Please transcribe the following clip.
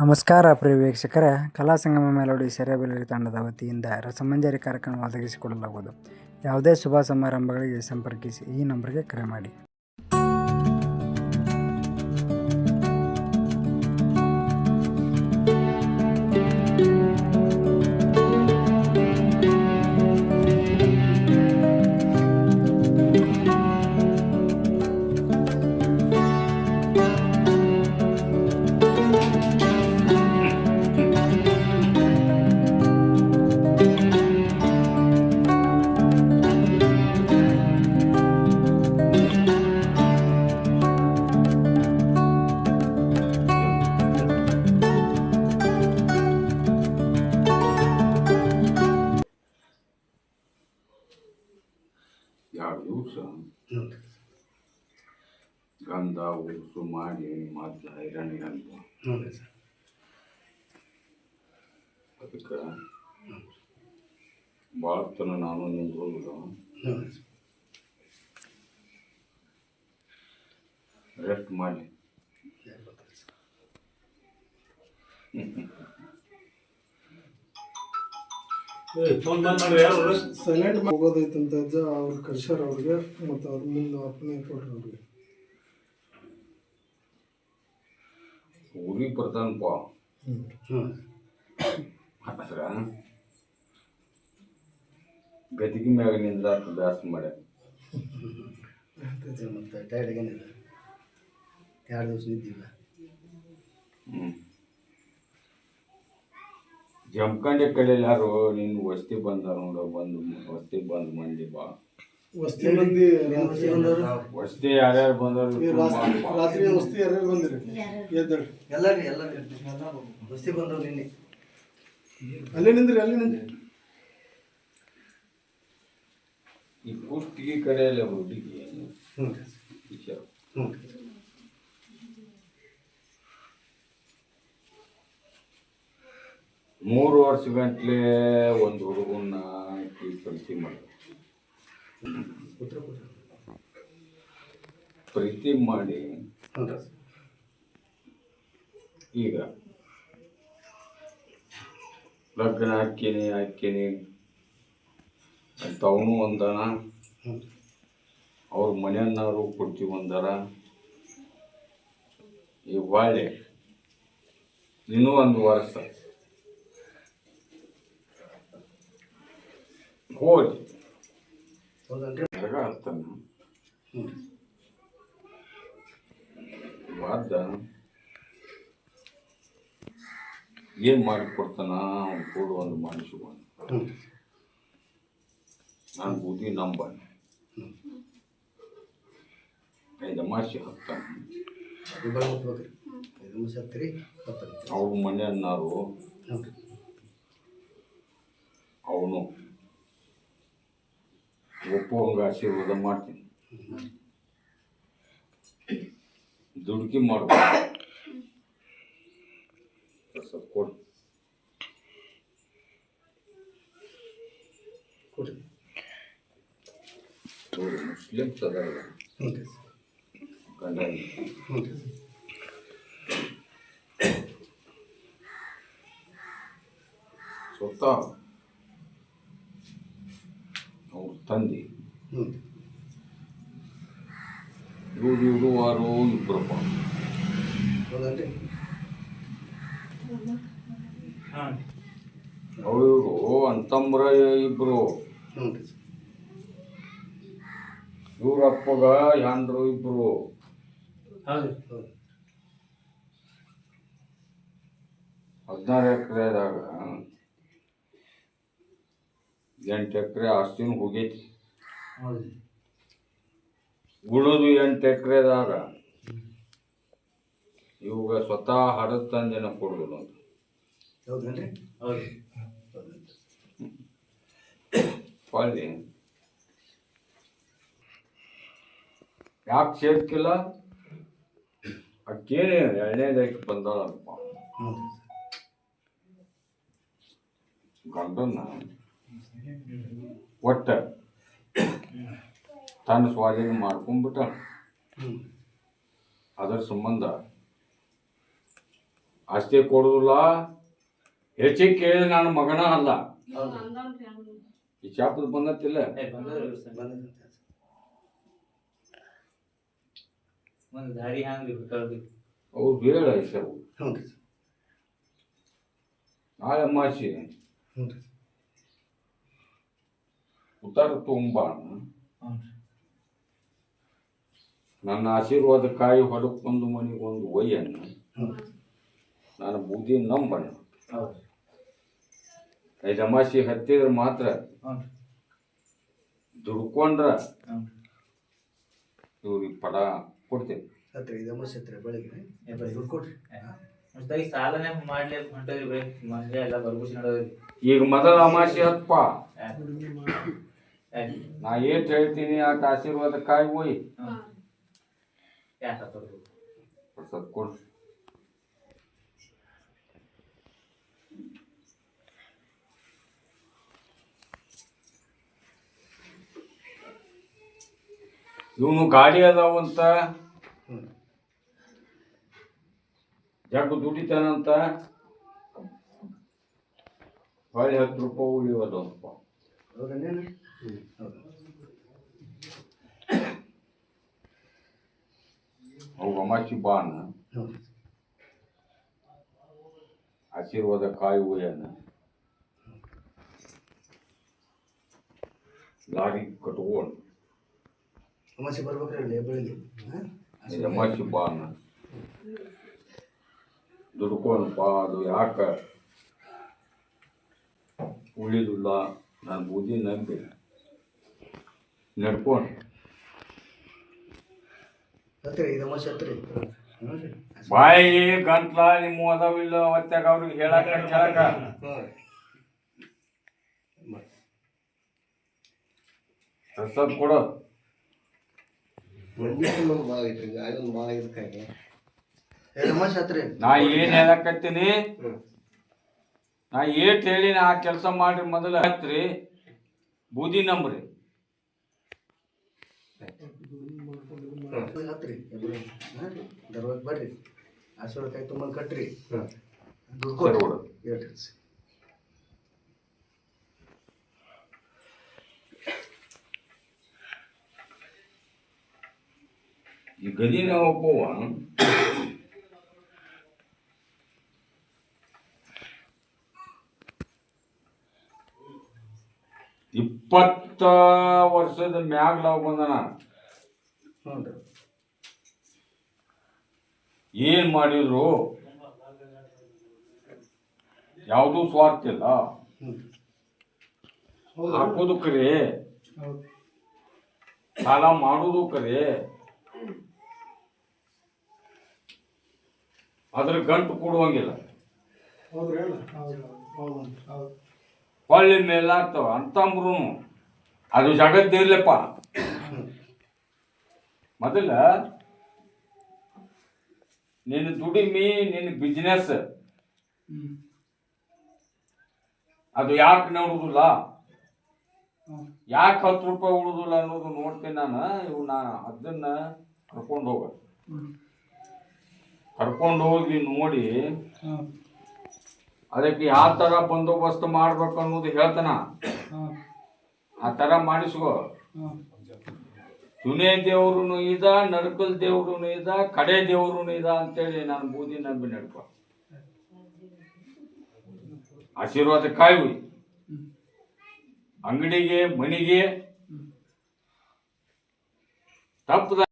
ನಮಸ್ಕಾರ ಪ್ರಿಯ ವೀಕ್ಷಕರೇ. ಕಲಾ ಸಂಗಮ ಮೆಲೋಡಿ ಸೆರೆಬೆಲರಿ ತಂಡದ ವತಿಯಿಂದ ರಸಮಂಜರಿ ಕಾರ್ಯಕ್ರಮ ಒದಗಿಸಿಕೊಡಲಾಗುವುದು. ಯಾವುದೇ ಶುಭ ಸಮಾರಂಭಗಳಿಗೆ ಸಂಪರ್ಕಿಸಿ ಈ ನಂಬರ್ಗೆ ಕರೆ ಮಾಡಿ. ಎರಡು ದಿವಸ ಗಂಧ ಉರುಸು ಮಾಡಿ ಮೊದ್ಲು ಹೈರಾಣಿ ಅಂತ ಸರ್. ಅದಕ್ಕೆ ಭಾಳ ತನ ನಾನು ನಿಂತ್ಕೊಳ್ಳೋದು ಹ್ಞೂ ರೆಸ್ಟ್ ಮಾಡಿ. ಸೈಲೆಂಟ್ ಹೋಗೋದೈತಂತ ಅಜ್ಜ ಅವ್ರು ಕರ್ಸ್ಯಾರ ಅವ್ರಿಗೆ ಮತ್ತು ಅವ್ರ ಮುಂದೆ ಅಪ್ಪನೇ ಕೊಟ್ರು ಅವ್ರಿಗೆ. ಊರಿಗೆ ಬರ್ತಾನಪ್ಪ. ಗದಿಗೆ ಮ್ಯಾಗ ನಿಂದ್ರ ಬ್ಯಾಸ ಮಾಡ್ಯ? ಮತ್ತೆ ಮತ್ತು ಟೈರ್ಡ್ ಎರಡು ದಿವಸ ನಿದ್ದಿಲ್ಲ ಹ್ಞೂ ಜಮ್ಕಂಡೆ ಕಡೆ ಯಾರು ನಿನ್ನ ವಸ್ತಿ ಬಂದ ನೋಡು ಬಂದು ವಸ್ತಿ ಬಂದು ಮಂಡಿ ಬಾ. ವಸ್ತಿ ಮಂದಿ ರಾತ್ರಿ ಬಂದವ್ರು ವಸ್ತಿ ಯಾರ್ಯಾರು ಬಂದರು ಈ ರಾತ್ರಿ ವಸ್ತಿ ಯಾರ್ಯಾರು ಬಂದಿರಿ? ಎದ್ದೇಳ್ರಿ ಎಲ್ಲರೂ ಎಲ್ಲರೂ ವಸ್ತಿ ಬಂದವು ನಿನ್ನೆ. ಅಲ್ಲೇ ನಿಂದ್ರಿ ಅಲ್ಲೇ ನಿಂದ್ರಿ. ಈ ಕುಷ್ಟಿಗೆ ಕಡೆಯಲ್ಲ ಹುಡುಗಿ. ಹ್ಞೂ ವಿಷಯ ಹ್ಞೂ ಮೂರು ವರ್ಷ ಗಂಟ್ಲೆ ಒಂದು ಹುಡುಗನ್ನ ಈ ಪ್ರೀತಿ ಮಾಡಿ ಉತ್ತರ ಕೊಡ್ರಿ ಪ್ರೀತಿ ಮಾಡಿ ಈಗ ಲಗ್ನ ಹಾಕೀನಿ ಹಾಕೀನಿ ಅಂತ ಅವನು ಒಂದನ, ಅವ್ರ ಮನೆಯನ್ನಾರು ಕೊಡ್ತೀವಿ ಒಂದರ. ಈ ಬಾಳೆ, ಇನ್ನೂ ಒಂದು ವರ್ಷ. ಹೋಗಿ ಅರ್ಥನ ವಾದ ಏನು ಮಾಡಿಕೊಡ್ತಾನ ಅವ್ನು ಕೂಡ ಒಂದು ಮನುಷ್ಯ ನಾನು ಬುದ್ಧಿ ನಂಬ ಐದು ಮಾಸಿ ಹತ್ತಾನ ಅವ್ರ ಮನೆಯನ್ನಾರು ಅವನು ಒಪ್ಪುವಂಗ ಆಶೀರ್ವಾದ ಮಾಡ್ತೀನಿ. ದುಡುಕಿ ಮಾಡ್ಬೇಕು. ಸ್ವಲ್ಪ ಕೊಡು. ಕೊಡ್ರಿ ನೋಡಿ ಮುಸ್ಲಿಮ್ಸ್ ಅದಾರ ಹ್ಞೂ ರೀ ಗಂಡ ಹ್ಞೂ ರೀ ಸ್ವತಃ ಅವ್ರ ತಂದೆ. ವಾರು ಇಬ್ಬರಪ್ಪ ಹೌದನ್ರಿ ಅವರು ಓ ಅಂತಂಬ್ರ ಇಬ್ರು. ಇವರಪ್ಪಗ ಯಾಂದ್ರು ಇವ್ರ ಅಪ್ಪಗ ಯಾಂಡ್ರು ಇಬ್ರು. ಹೌದು. ಹೌದು ಹದಿನಾರು ಎಕರೆದಾಗ ಎಂಟು ಎಕರೆ ಆಸ್ತಿನೂ ಹೋಗೈತಿ. ಉಳಿದು ಎಂಟು ಎಕರೆದಾಗ ಇವಾಗ ಸ್ವತಃ ಹಡದ ತಂದೆನ ಕೊಡೋದು ಅಂತ. ಹೌದನ್ರಿ? ಹೌದು ಹೌದನ್ರಿ ಹೊಳ್ಳಿ ಯಾಕೆ ಸೇರ್ಕಿಲ್ಲ? ಅಕ್ಕೇನೆ ಎರಡನೇದಕ್ಕೆ ಬಂದಾಳಪ್ಪ. ಗಂಡನ್ನ. ಒಟ್ಟ ತನ್ನ ಸ್ವಾಧೀನ ಮಾಡ್ಕೊಂಡ್ಬಿಟ್ಟ. ಅದರ ಸಂಬಂಧ ಅಷ್ಟೇ ಕೊಡುದಿಲ್ಲ ಹೆಚ್ಚಿಗೆ ಕೇಳಿದ ನಾನು ಮಗನ ಅಲ್ಲ. ಈ ಚಾಪದ ಬಂದತ್ತಿಲ್ಲ ಅವ್ರು ಬೇಡ ಸರ್. ಹ್ಞೂ ರೀ ನಾಳೆ ಮಾಸಿ ಹ್ಞೂ ರೀ ಉತ್ತರ ತುಂಬ. ಹ್ಞೂ ನನ್ನ ಆಶೀರ್ವಾದ ಹೊಡಕೊಂದು ಮನೆಗೆ ಒಂದು ಒಯ್ಯನ್ನ. ಹ್ಞೂ ನಾನು ಬೂದಿ ನಂಬಣ್ಣ. ಹೌದು ಐದು ಅಮಾಸಿ ಹತ್ತಿದ್ರೆ ಮಾತ್ರ ಹ್ಞೂ ದುಡ್ಕೊಂಡ್ರ ಹ್ಞೂ ಇವ್ರಿಗೆ ಪಡ ಕೊಡ್ತೇನೆ. ಸತ್ರಿ ಇದಮ್ಮ ಸತ್ರಿ ಬೆಳಗ್ಗೆ. ಏ ಬರೀ ದುಡ್ಡು ಕೊಡ್ರಿ. ಮಸ್ತಾಗಿ ಸಾಲನೇ ಮಾಡ್ಲಿ ಹೊಂಟದ್ರಿ ಬರೀ. ಮಂದಿ ಎಲ್ಲ ಬರ್ಗುಸಿ ನೋಡೋದ್ರಿ ಈಗ ಮೊದಲ ಅಮಾಸಿ ಹತ್ಪ ನಾ ಏಟ್ ಹೇಳ್ತೀನಿ ಆಟ ಆಶೀರ್ವಾದಕ್ಕಾಗಿ ಒಯ್ ಯಾಕೆ ಹಾಕೋದು ಪ್ರಸಾದ್ ಕೊಡು. ಇವನು ಗಾಡಿ ಅದಾವಂತ ಅಂತ. ಜಗ್ಗು ದುಡಿತಾನಂತ. ಹೊಳ್ಳಿ ಹತ್ತು ರೂಪಾಯಿ ಉಳಿಯೋದು ಅವು ಅಮಾಸಿ ಬಾನ ಆಶೀರ್ವಾದ ಕಾಯಿ ಒಯ್ಯನ ಲಾರಿ ಕಟ್ಕೊಂಡು. ಅಮಾಸೆ ಬರ್ಬೇಕ್ರಿ ಬೆಳಿಗ್ಗೆ? ಅಮಾಸಿ ಬಾನ ದುಡ್ಕೊಂಡಪ್ಪ ಅದು ಯಾಕ? ಉಳಿದಿಲ್ಲ ನಾನು ಬುದ್ಧಿ ನಂಬಿ ನಡ್ಕೊಂಡು ಬಾಯಿ ಗಂಟ್ಲ ನಿಮ್ಮ ಅದಾವಿಲ್ಲ ಅವತ್ತಾಗ ಅವ್ರಿಗೆ ಹೇಳಾಕ ಕೇಳಾಕ ಪ್ರಸಾದ್ ಕೊಡು. ನಾ ಏನ್ ಹೇಳಕತ್ತೀನಿ? ನಾ ಏಟ್ ಹೇಳಿ ನಾ ಕೆಲಸ ಮಾಡ್ರಿ ಮೊದಲ. ಹತ್ರಿ ಬೂದಿ ನಂಬ್ರಿ. ಹತ್ರಿ ಹಾಂ ದರ್ವಾಗ ಬರ್ರಿ ಆಶೀರ್ವಾದ ಕೈ ತುಂಬ ಕಟ್ರಿ ದುಡ್ಡು ಸರಿ ಕೊಡ್ರಿ ಬಿಡು. ಹೇಳ್ರಿ ಈ ಗದಿನ ಒಬ್ಬವ ಇಪ್ಪತ್ತ ವರ್ಷದ ಮ್ಯಾಗ್ಲಾವ್ ಬಂದನ. ನೋಡ್ರಿ ಏನು ಮಾಡಿದ್ರು? ಯಾವುದೂ ಸ್ವಾರ್ಥ ಇಲ್ಲ. ಹಾಕೋದು ಕರೆ. ಸಾಲ ಮಾಡೋದು ಕರೆ. ಅದ್ರ ಗಂಟು ಕೊಡುವಂಗಿಲ್ಲ. ಹೊಳ್ಳಿ ಮೇಲಾಗ್ತವ. ಅಂತಂಬ್ರು ಅದು ಜಗತ್ತಿರ್ಲಪ್ಪ ಮೊದಲ ನಿನ್ನ ದುಡಿಮೆ ನಿನ್ನ ಬಿಸ್ನೆಸ್ ಅದು ಯಾಕೆ ನೋಡುದಿಲ್ಲ? ಯಾಕೆ ಹತ್ತು ರೂಪಾಯಿ ಉಳುದಿಲ್ಲ ಅನ್ನೋದು ನೋಡ್ತೀನಿ ನಾನು. ಇವು ನಾ ಅದನ್ನ ಕರ್ಕೊಂಡು ಹೋಗ. ಕರ್ಕೊಂಡು ಹೋಗಿ ನೋಡಿ. ಅದಕ್ಕೆ ಯಾವ ಥರ ಬಂದೋಬಸ್ತ್ ಮಾಡ್ಬೇಕು ಅನ್ನೋದು ಹೇಳ್ತಾನ. ಆ ಥರ ಮಾಡಿಸ್ಕೋ. ಸುನೇ ದೇವ್ರೂ ಇದ ನಡ್ಕಲ್ ದೇವ್ರು ಇದ ಕಡೆ ದೇವ್ರು ಇದ ಅಂತೇಳಿ ನಾನು ಬೂದಿ ನಂಬಿ ನಡ್ಕೊ. ಆಶೀರ್ವಾದ ಕಾಯಿ ಅಂಗಡಿಗೆ ಮನೆಗೆ ತಪ್ಪದ